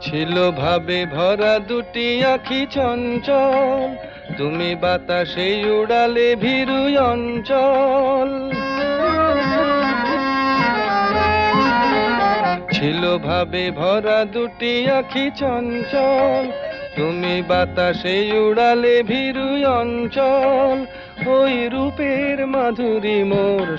ছিল ভাবে ভরা দুটি আখি চঞ্চল। তুমি বাতাসে উড়ালে ভীরু অঞ্চল। ছিল ভাবে ভরা দুটি আখি চঞ্চল। তুমি বাতাসে উড়ালে ভীরু অঞ্চল। ওই রূপের মাধুরী মোর